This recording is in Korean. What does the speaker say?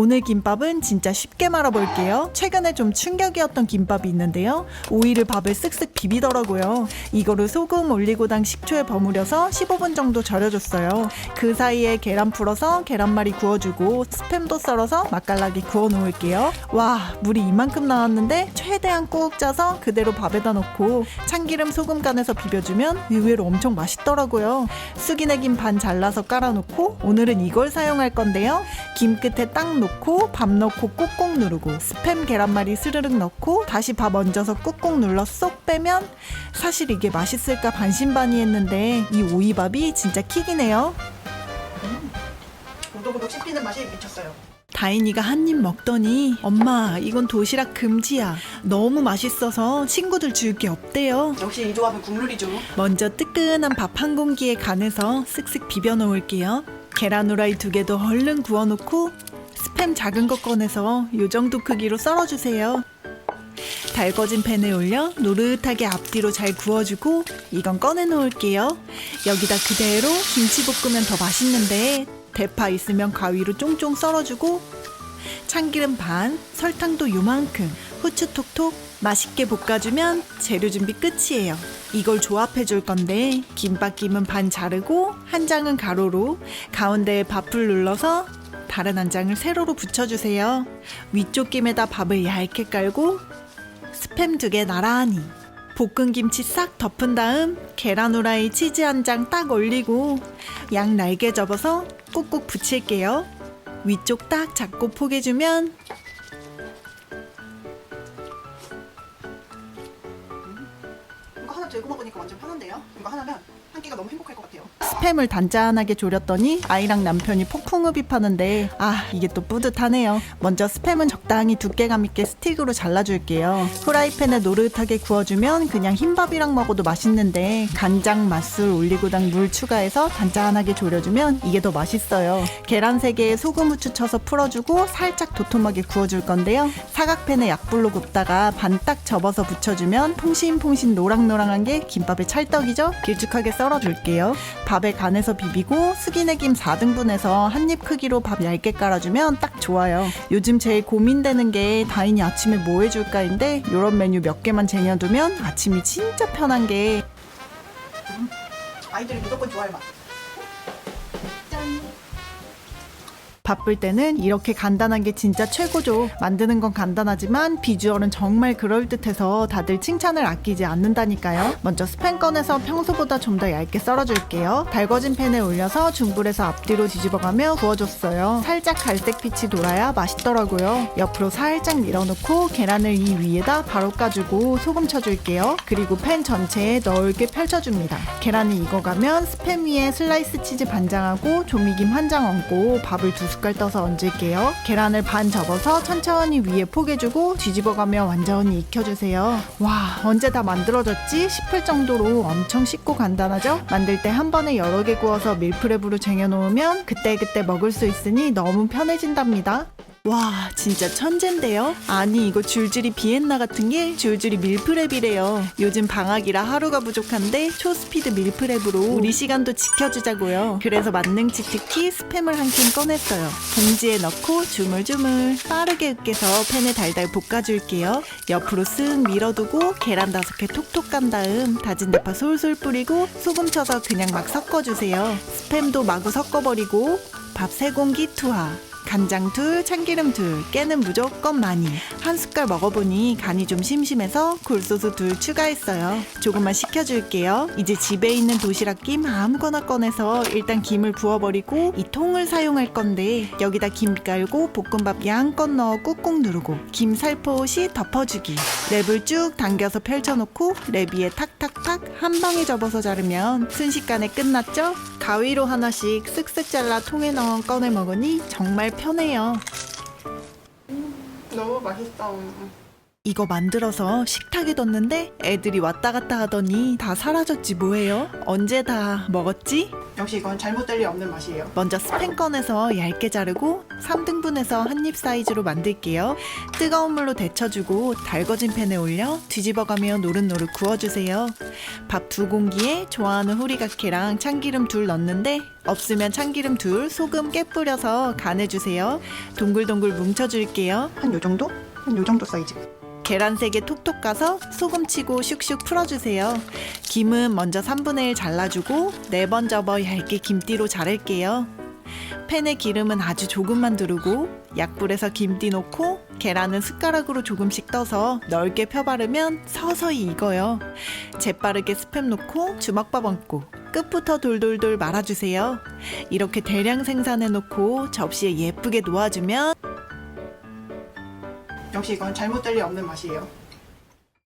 오늘 김밥은 진짜 쉽게 말아볼게요. 최근에 좀 충격이었던 김밥이 있는데요. 오이를 밥에 쓱쓱 비비더라고요. 이거를 소금, 올리고당, 식초에 버무려서 15분 정도 절여줬어요. 그 사이에 계란 풀어서 계란말이 구워주고 스팸도 썰어서 맛깔나게 구워 놓을게요. 와, 물이 이만큼 나왔는데 최대한 꾹 짜서 그대로 밥에다 넣고 참기름 소금 간에서 비벼주면 의외로 엄청 맛있더라고요. 쑥이네 김 반 잘라서 깔아놓고 오늘은 이걸 사용할 건데요. 김 끝에 딱 놓고 밥 넣고 꾹꾹 누르고 스팸 계란말이 스르륵 넣고 다시 밥 얹어서 꾹꾹 눌러 쏙 빼면 사실 이게 맛있을까 반신반의했는데 이 오이밥이 진짜 킥이네요. 고독고독 씹히는 맛이 미쳤어요. 다인이가 한 입 먹더니 엄마 이건 도시락 금지야. 너무 맛있어서 친구들 줄 게 없대요. 역시 이 조합은 국룰이죠. 먼저 뜨끈한 밥 한 공기에 간해서 쓱쓱 비벼 놓을게요. 계란 후라이 두 개도 얼른 구워 놓고 스팸 작은 거 꺼내서 요 정도 크기로 썰어 주세요. 달궈진 팬에 올려 노릇하게 앞뒤로 잘 구워주고 이건 꺼내 놓을게요. 여기다 그대로 김치 볶으면 더 맛있는데 대파 있으면 가위로 쫑쫑 썰어주고 참기름 반, 설탕도 요만큼, 후추 톡톡 맛있게 볶아주면 재료 준비 끝이에요. 이걸 조합해 줄 건데 김밥김은 반 자르고 한 장은 가로로 가운데에 밥풀 눌러서 다른 한 장을 세로로 붙여주세요. 위쪽 김에다 밥을 얇게 깔고 스팸 두 개 나란히 볶은 김치 싹 덮은 다음 계란 후라이 치즈 한 장 딱 올리고 양 날개 접어서 꾹꾹 붙일게요. 위쪽 딱 잡고 포개주면 이거 하나 들고 먹으니까 완전 편한데요? 이거 하나면 한 끼가 너무 행복할 것 같아요. 스팸을 단짠하게 졸였더니 아이랑 남편이 폭풍 흡입하는데 아 이게 또 뿌듯하네요. 먼저 스팸은 적당히 두께감 있게 스틱으로 잘라줄게요. 후라이팬에 노릇하게 구워주면 그냥 흰밥이랑 먹어도 맛있는데 간장, 맛술, 올리고당, 물 추가해서 단짠하게 졸여주면 이게 더 맛있어요. 계란 3개에 소금, 후추 쳐서 풀어주고 살짝 도톰하게 구워줄 건데요. 사각팬에 약불로 굽다가 반딱 접어서 붙여주면 퐁신퐁신 노랑노랑한 게 김밥의 찰떡이죠? 길쭉하게 썰 어줄게요. 밥에 간해서 비비고 숙이내김 4등분해서 한 입 크기로 밥 얇게 깔아주면 딱 좋아요. 요즘 제일 고민되는 게 다인이 아침에 뭐 해줄까인데 이런 메뉴 몇 개만 쟁여두면 아침이 진짜 편한 게 아이들이 무조건 좋아할 맛. 바쁠 때는 이렇게 간단한 게 진짜 최고죠. 만드는 건 간단하지만 비주얼은 정말 그럴듯해서 다들 칭찬을 아끼지 않는다니까요. 먼저 스팸 꺼내서 평소보다 좀 더 얇게 썰어줄게요. 달궈진 팬에 올려서 중불에서 앞뒤로 뒤집어가며 구워줬어요. 살짝 갈색 빛이 돌아야 맛있더라고요. 옆으로 살짝 밀어놓고 계란을 이 위에다 바로 까주고 소금 쳐줄게요. 그리고 팬 전체에 넓게 펼쳐줍니다. 계란이 익어가면 스팸 위에 슬라이스 치즈 반장하고 조미김 한 장 얹고 밥을 두 숟갈 떠서 얹을게요. 계란을 반 접어서 천천히 위에 포개주고 뒤집어가며 완전히 익혀주세요. 와 언제 다 만들어졌지 싶을 정도로 엄청 쉽고 간단하죠? 만들 때 한 번에 여러 개 구워서 밀프렙으로 쟁여놓으면 그때그때 먹을 수 있으니 너무 편해진답니다. 와 진짜 천재인데요? 아니 이거 줄줄이 비엔나 같은 게 줄줄이 밀프렙이래요. 요즘 방학이라 하루가 부족한데 초스피드 밀프렙으로 우리 시간도 지켜주자고요. 그래서 만능치 특히 스팸을 한 캔 꺼냈어요. 봉지에 넣고 주물주물. 빠르게 으깨서 팬에 달달 볶아줄게요. 옆으로 쓱 밀어두고 계란 다섯 개 톡톡 간 다음 다진 대파 솔솔 뿌리고 소금 쳐서 그냥 막 섞어주세요. 스팸도 마구 섞어버리고 밥 세 공기 투하 간장 둘, 참기름 둘, 깨는 무조건 많이. 한 숟갈 먹어보니 간이 좀 심심해서 굴소스 둘 추가했어요. 조금만 식혀줄게요. 이제 집에 있는 도시락 김 아무거나 꺼내서 일단 김을 부어버리고 이 통을 사용할 건데 여기다 김 깔고 볶음밥 양껏 넣어 꾹꾹 누르고 김 살포시 덮어주기. 랩을 쭉 당겨서 펼쳐놓고 랩 위에 탁탁 탁 한 방에 접어서 자르면 순식간에 끝났죠? 가위로 하나씩 쓱쓱 잘라 통에 넣어 꺼내 먹으니 정말 편해요. 너무 맛있다. 이거 만들어서 식탁에 뒀는데 애들이 왔다 갔다 하더니 다 사라졌지 뭐예요? 언제 다 먹었지? 역시 이건 잘못될 리 없는 맛이에요. 먼저 스팸 꺼내서 얇게 자르고 3등분해서 한 입 사이즈로 만들게요. 뜨거운 물로 데쳐주고 달궈진 팬에 올려 뒤집어가며 노릇노릇 구워주세요. 밥 두 공기에 좋아하는 후리가케랑 참기름 둘 넣는데 없으면 참기름 둘, 소금 깨 뿌려서 간해주세요. 동글동글 뭉쳐줄게요. 한 요 정도? 한 요 정도 사이즈. 계란 3개 톡톡 까서 소금 치고 슉슉 풀어주세요. 김은 먼저 3분의 1 잘라주고 4번 접어 얇게 김띠로 자를게요. 팬에 기름은 아주 조금만 두르고 약불에서 김띠 놓고 계란은 숟가락으로 조금씩 떠서 넓게 펴바르면 서서히 익어요. 재빠르게 스팸 놓고 주먹밥 얹고 끝부터 돌돌돌 말아주세요. 이렇게 대량 생산해 놓고 접시에 예쁘게 놓아주면 역시 이건 잘못 될 리 없는 맛이에요.